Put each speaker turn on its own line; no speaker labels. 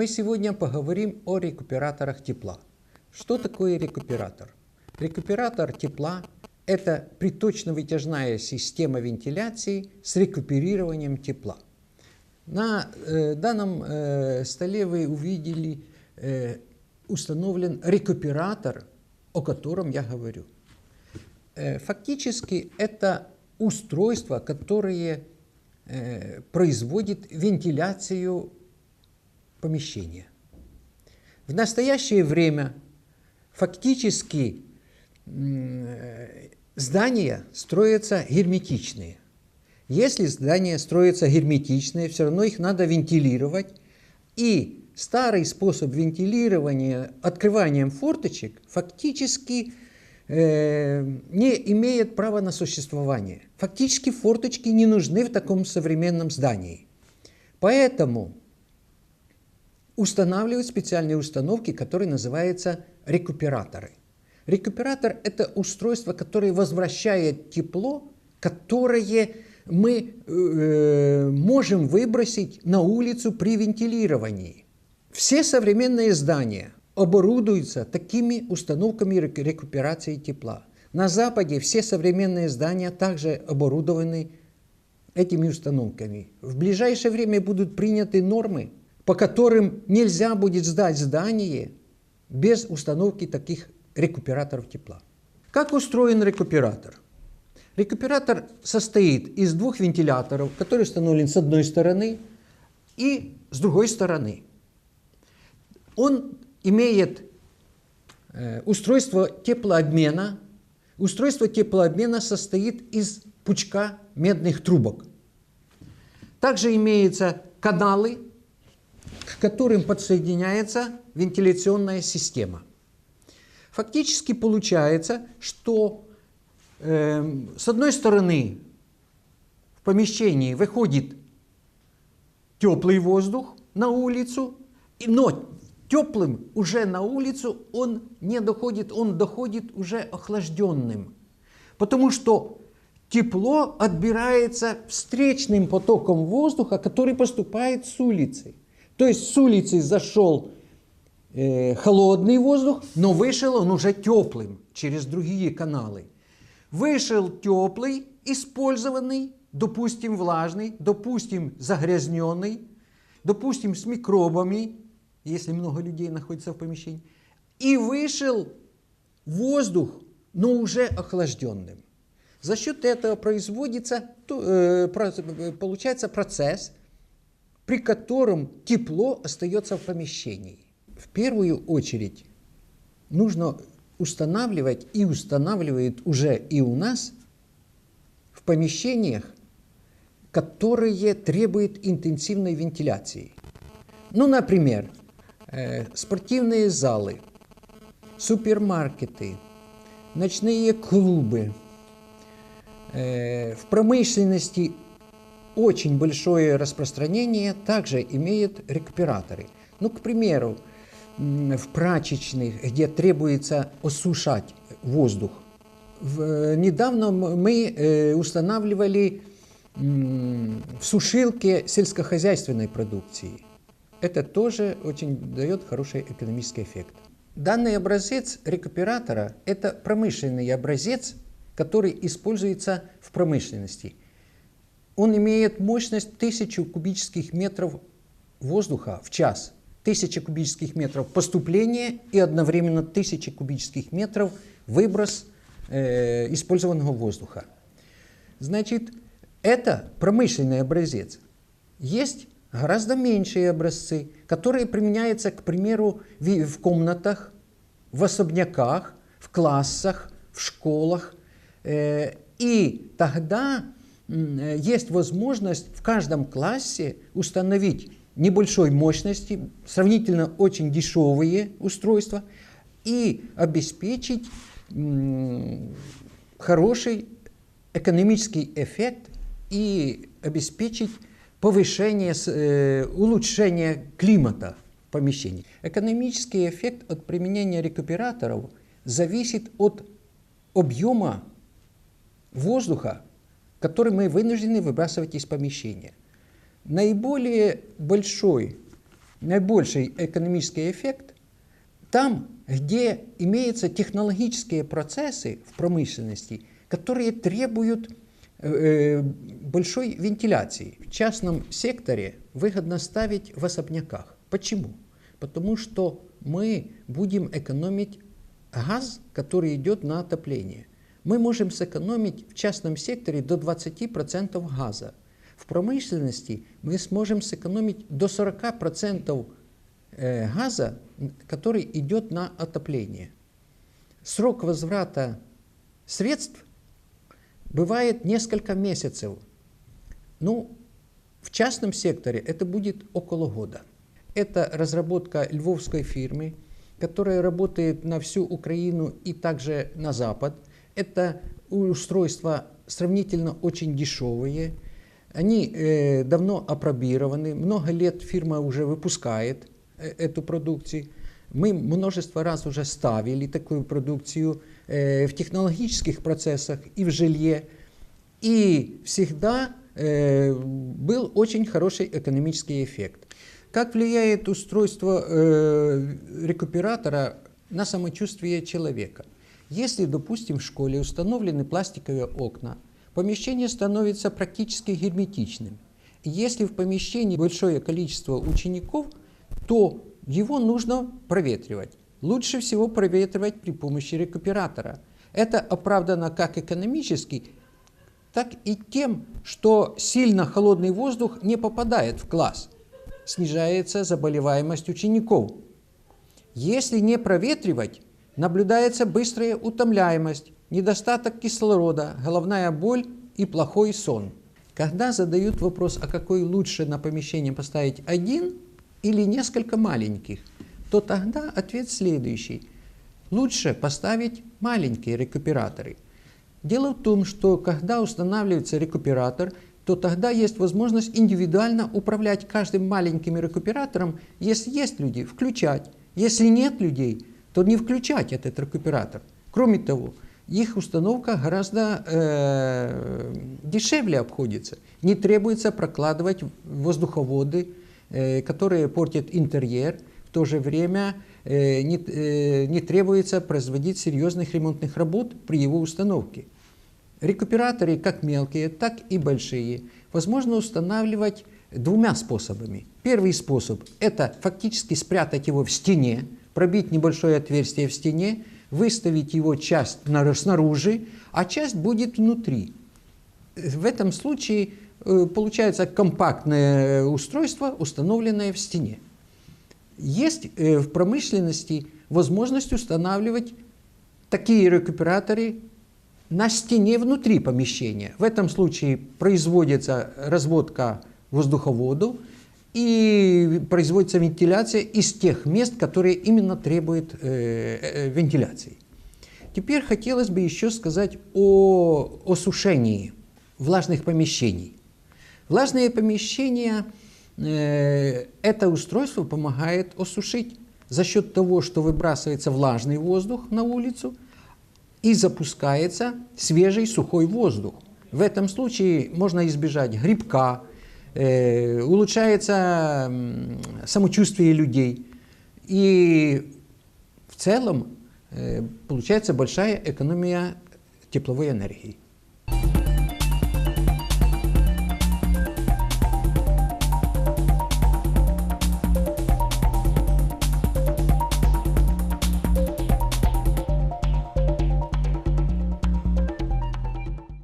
Мы сегодня поговорим о рекуператорах тепла. Что такое рекуператор? Рекуператор тепла – это приточно-вытяжная система вентиляции с рекуперированием тепла. На э, данном э, столе вы увидели э, установлен рекуператор, о котором я говорю. Э, фактически это устройство, которое э, производит вентиляцию помещения. В настоящее время фактически здания строятся герметичные. Если здания строятся герметичные, все равно их надо вентилировать. И старый способ вентилирования открыванием форточек фактически э, не имеет права на существование. Фактически форточки не нужны в таком современном здании. Поэтому устанавливают специальные установки, которые называются рекуператоры. Рекуператор – это устройство, которое возвращает тепло, которое мы э, можем выбросить на улицу при вентилировании. Все современные здания оборудуются такими установками рекуперации тепла. На Западе все современные здания также оборудованы этими установками. В ближайшее время будут приняты нормы, по которым нельзя будет сдать здание без установки таких рекуператоров тепла. Как устроен рекуператор? Рекуператор состоит из двух вентиляторов, которые установлены с одной стороны и с другой стороны. Он имеет э, устройство теплообмена. Устройство теплообмена состоит из пучка медных трубок. Также имеются каналы, к которым подсоединяется вентиляционная система. Фактически получается, что э, с одной стороны в помещении выходит теплый воздух на улицу, но теплым уже на улицу он не доходит, он доходит уже охлажденным. Потому что тепло отбирается встречным потоком воздуха, который поступает с улицы. То есть с улицы зашел э, холодный воздух, но вышел он уже теплым через другие каналы. Вышел теплый, использованный, допустим, влажный, допустим, загрязненный, допустим, с микробами, если много людей находится в помещении, и вышел воздух, но уже охлажденным. За счет этого производится, э, получается процесс, при котором тепло остается в помещении. В первую очередь нужно устанавливать и устанавливает уже и у нас в помещениях, которые требуют интенсивной вентиляции. Ну, например, э, спортивные залы, супермаркеты, ночные клубы. Э, в промышленности очень большое распространение также имеют рекуператоры. Ну, к примеру, в прачечных, где требуется осушать воздух. В, недавно мы э, устанавливали в сушилке сельскохозяйственной продукции. Это тоже очень дает хороший экономический эффект. Данный образец рекуператора – это промышленный образец, который используется в промышленности. Он имеет мощность 1000 кубических метров воздуха в час – 1000 кубических метров поступления и одновременно 1000 кубических метров выброс э, использованного воздуха. Значит, это промышленный образец. Есть гораздо меньшие образцы, которые применяются, к примеру, в комнатах, в особняках, в классах, в школах. Э, и тогда есть возможность в каждом классе установить небольшой мощности, сравнительно очень дешевые устройства и обеспечить хороший экономический эффект и обеспечить повышение, э, улучшение климата в помещении. Экономический эффект от применения рекуператоров зависит от объема воздуха, который мы вынуждены выбрасывать из помещения. Наиболее большой наибольший экономический эффект там, где имеются технологические процессы в промышленности, которые требуют э, большой вентиляции. В частном секторе выгодно ставить в особняках. Почему? Потому что мы будем экономить газ, который идет на отопление. Мы можем сэкономить в частном секторе до 20% газа. В промышленности мы сможем сэкономить до 40% э, газа, который идет на отопление. Срок возврата средств бывает несколько месяцев. Ну, в частном секторе это будет около года. Это разработка львовской фирмы, которая работает на всю Украину и также на Запад. Это устройства сравнительно очень дешевые. Они э, давно опробированы, много лет фирма уже выпускает э, эту продукцию. Мы множество раз уже ставили такую продукцию э, в технологических процессах и в жилье. И всегда э, был очень хороший экономический эффект. Как влияет устройство э, рекуператора на самочувствие человека? Если, допустим, в школе установлены пластиковые окна, помещение становится практически герметичным. Если в помещении большое количество учеников, то его нужно проветривать. Лучше всего проветривать при помощи рекуператора. Это оправдано как экономически, так и тем, что сильно холодный воздух не попадает в класс – снижается заболеваемость учеников. Если не проветривать, наблюдается быстрая утомляемость, недостаток кислорода, головная боль и плохой сон. Когда задают вопрос, а какой лучше на помещение поставить один или несколько маленьких, то тогда ответ следующий. Лучше поставить маленькие рекуператоры. Дело в том, что когда устанавливается рекуператор – то тогда есть возможность индивидуально управлять каждым маленьким рекуператором. Если есть люди, включать. Если нет людей, то не включать этот рекуператор. Кроме того, их установка гораздо э, дешевле обходится. Не требуется прокладывать воздуховоды, э, которые портят интерьер. В то же время э, не, э, не требуется производить серьезных ремонтных работ при его установке. Рекуператоры, как мелкие, так и большие, возможно устанавливать двумя способами. Первый способ – это фактически спрятать его в стене, пробить небольшое отверстие в стене, выставить его часть снаружи, а часть будет внутри. В этом случае э, получается компактное устройство, установленное в стене. Есть э, в промышленности возможность устанавливать такие рекуператоры на стене внутри помещения. В этом случае производится разводка воздуховоду и производится вентиляция из тех мест, которые именно требуют э, э, вентиляции. Теперь хотелось бы еще сказать о осушении влажных помещений. Влажные помещения, э, это устройство помогает осушить за счет того, что выбрасывается влажный воздух на улицу – и запускается свежий сухой воздух. В этом случае можно избежать грибка, улучшается э, самочувствие людей. И в целом э, получается большая экономия тепловой энергии.